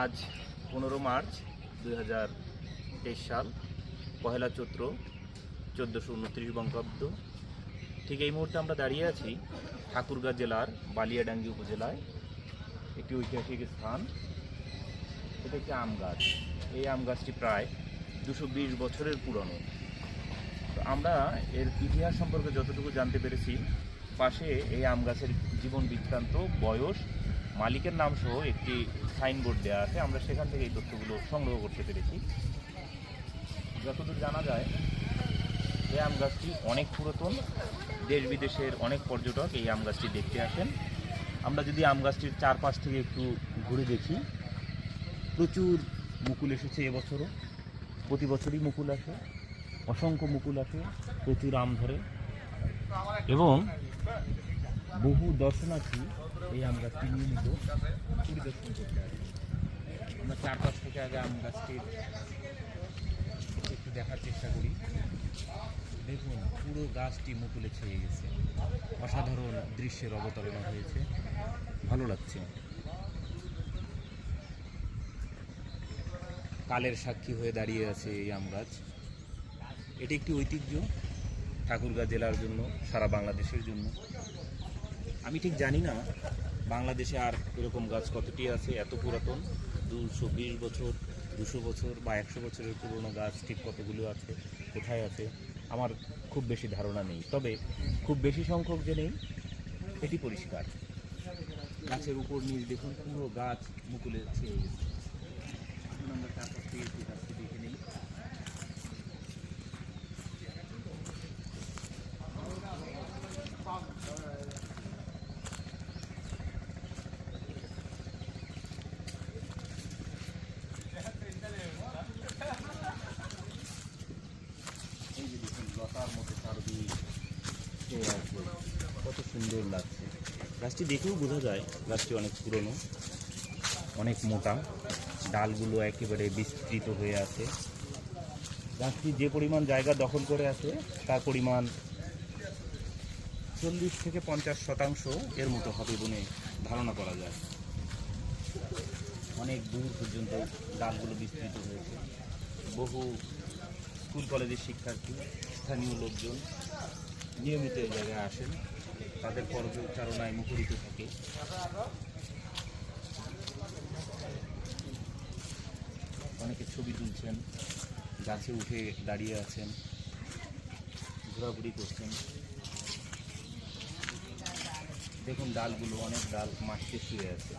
আজ পনেরো মার্চ দুই হাজার তেইশ সাল, পহেলা চৈত্র চোদ্দোশো উনত্রিশ বঙ্গাব্দ। ঠিক এই মুহূর্তে আমরা দাঁড়িয়ে আছি ঠাকুরগাঁ জেলার বালিয়াডাঙ্গি উপজেলায়। একটি ঐতিহাসিক স্থান, এটা একটি আম গাছ। এই আম গাছটি প্রায় দুশো বিশ বছরের পুরনো। তো আমরা এর ইতিহাস সম্পর্কে যতটুকু জানতে পেরেছি, পাশে এই আম গাছের জীবন বৃত্তান্ত, বয়স মালিকের নাম সহ একটি সাইনবোর্ড দেওয়া আছে। আমরা সেখান থেকে এই তথ্যগুলো সংগ্রহ করতে পেরেছি। যতদূর জানা যায়, এই আম গাছটি অনেক পুরাতন। দেশ বিদেশের অনেক পর্যটক এই আম গাছটি দেখতে আসেন। আমরা যদি আম গাছটির চারপাশ থেকে একটু ঘুরে দেখি, প্রচুর মুকুল এসেছে এবছরও। প্রতি বছরই মুকুল আসে, অসংখ্য মুকুল আসে, প্রচুর আম ধরে। এবং বহু দর্শনার্থী এই আম গাছটি নিয়মিত পরিদর্শন করতে আসে আমরা চারপাশ থেকে আগে আম গাছটির একটু দেখার চেষ্টা করি। দেখুন, পুরো গাছটি মুকুলে ছেয়ে গেছে। অসাধারণ দৃশ্যের অবতারণা হয়েছে। ভালো লাগছে। কালের সাক্ষী হয়ে দাঁড়িয়ে আছে এই আম গাছ। এটি একটি ঐতিহ্য ঠাকুরগাঁ জেলার জন্য, সারা বাংলাদেশের জন্য। আমি ঠিক জানি না, বাংলাদেশে আর এরকম গাছ কতটি আছে, এত পুরাতন? দুশো বিশ বছর দুশো বছর বা একশো বছরের পুরনো গাছ ঠিক কতগুলো আছে, কোথায় আছে, আমার খুব বেশি ধারণা নেই। তবে খুব বেশি সংখ্যক যে নেই এটি পরিষ্কার। গাছের উপর নিচ দেখুন, পুরো গাছ মুকুলে ছেয়ে গেছে। দেখে নিই এই যে দেখুন লতার মতো চারদিক ছেয়ে আছে কত সুন্দর লাগছে। গাছটি দেখেও বোঝা যায় গাছটি অনেক পুরনো, অনেক মোটা। ডালগুলো একেবারে বিস্তৃত হয়ে আছে। গাছটি যে পরিমাণ জায়গা দখল করে আছে, তার পরিমাণ চল্লিশ থেকে পঞ্চাশ শতাংশ এর মতো হবে বলে ধারণা করা যায়। অনেক দূর পর্যন্ত ডালগুলো বিস্তৃত হয়েছে। বহু স্কুল কলেজের শিক্ষার্থী, স্থানীয় লোকজন নিয়মিত এই জায়গায় আসেন। তাদের পর্যচারণায় মুখরিত থাকে। অনেকে ছবি তুলছেন, গাছে উঠে দাঁড়িয়ে আছেন, ঘোরাঘুরি করছেন। দেখুন ডালগুলো, অনেক ডাল মাটিতে শুয়ে আছে।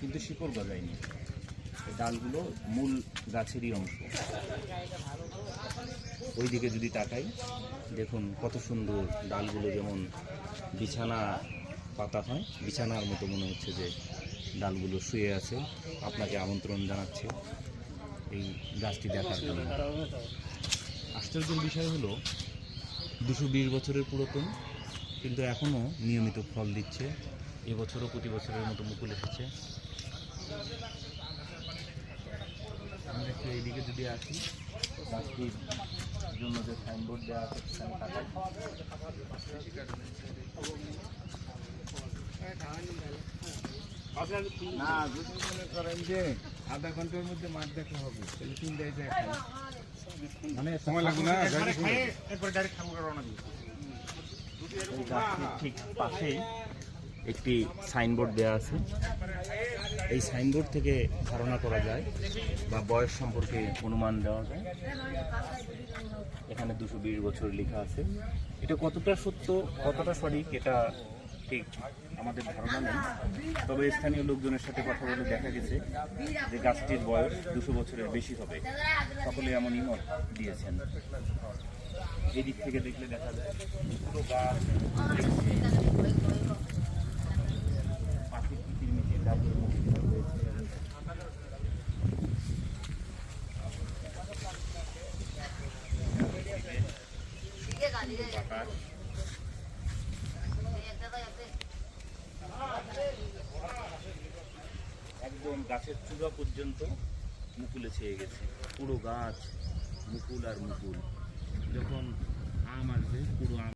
কিন্তু শিকড় গজায়নি। ডালগুলো মূল গাছেরই অংশ। ওইদিকে যদি তাকাই, দেখুন কত সুন্দর ডালগুলো যেমন বিছানা পাতা হয়, বিছানার মতো মনে হচ্ছে যে ডালগুলো শুয়ে আছে। আপনাকে আমন্ত্রণ জানাচ্ছে এই গাছটি দেখার জন্য। আশ্চর্যের বিষয় হলো, দুশো বিশ বছরের পুরাতন, কিন্তু এখনও নিয়মিত ফল দিচ্ছে। এবছরও প্রতি বছরের মতো মুকুল এসেছে। আমরা একটু এইদিকে যদি আসি। গাছটির জন্য যে সাইনবোর্ড দেওয়া আছে সেখানে না যদি মনে করেন যে আধা ঘণ্টার মধ্যে মাঠ দেখা হবে তাহলে তিনটায় যায় খাই মানে সময় লাগবে না ঠিক পাশেই একটি সাইনবোর্ড দেওয়া আছে। এই সাইনবোর্ড থেকে ধারণা করা যায় বা বয়স সম্পর্কে অনুমান দেওয়া যায়। এখানে দুশো বিশ বছর লেখা আছে। এটা কতটা সত্য, কতটা সঠিক, এটা ঠিক আমাদের ধারণা নেই। তবে স্থানীয় লোকজনের সাথে কথা বলে দেখা গেছে যে গাছটির বয়স দুশো বছরের বেশি হবে। সকলে এমনই মত দিয়েছেন। এই দিক থেকে দেখলে দেখা যায় পুরো গাছ। একদম গাছের চূড়া পর্যন্ত মুকুলে ছেয়ে গেছে। পুরো গাছ মুকুল আর মুকুল। যখন আম আসবে, পুরো আম